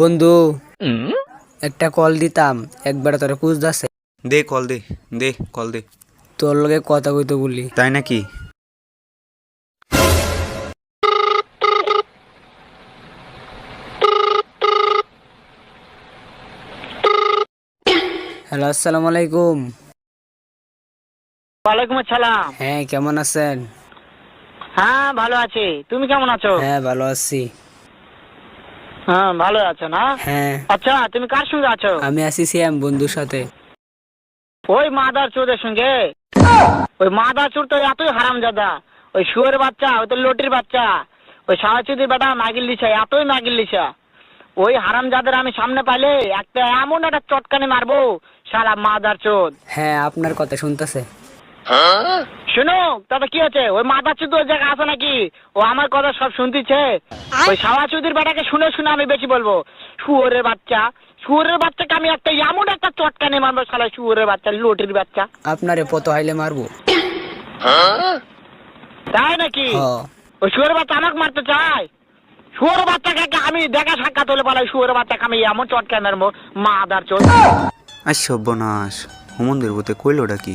বন্ধু একটা কল দিতাম একবার তোরা কুচ দাসে দে কল দে দে কল দে। তোর লগে কথা কইতে বলি। তাই নাকি? হ্যালো আসসালামু আলাইকুম। ওয়ালাইকুম আসসালাম। হ্যাঁ কেমন আছেন? হ্যাঁ ভালো আছি। তুমি কেমন আছো? হ্যাঁ ভালো আছি। হ্যাঁ ভালো আছো না? হ্যাঁ। আচ্ছা তুমি কার সঙ্গে আছো? আমি আছি বন্ধুর সাথে। ওই মাদার সঙ্গে। ওই মাদার চোর তো এতই হারাম জাদা ওই শুয়ের বাচ্চা ওই তো লটির বাচ্চা। ওই সাহাচুদির বেটা মাগিল লিসা এতই মাগিল লিসা ওই হারাম জাদের আমি সামনে পাইলে একটা এমন একটা চটকানি মারবো সারা মাদার চোদ হ্যাঁ আপনার কথা শুনতেছে। শুনো তবে কি আছে ওই চোদ ওই জায়গায় আছে নাকি? ও আমার কথা সব শুনতিছে? ওই সাহাচুদির বেটাকে শুনে শুনে আমি বেশি বলব। শুয়োরের বাচ্চা। শুয়োরের বাচ্চাকে আমি একটা এমন একটা চটকানি মারবো সালা শুয়োরের বাচ্চা লটির বাচ্চা। আপনারে পত হাইলে মারবো। তাই নাকি? ওই শুয়োরের বাচ্চা আমাকে মারতে চায়? শুয়োরের বাচ্চাকে আমি দেখা সাক্ষাৎ হলে বলে শুয়োরের বাচ্চাকে আমি এমন চটকানি মারবো মা আদার চোদ আর সর্বনাশ। হুমন্দির বলতে কইলোটা কি?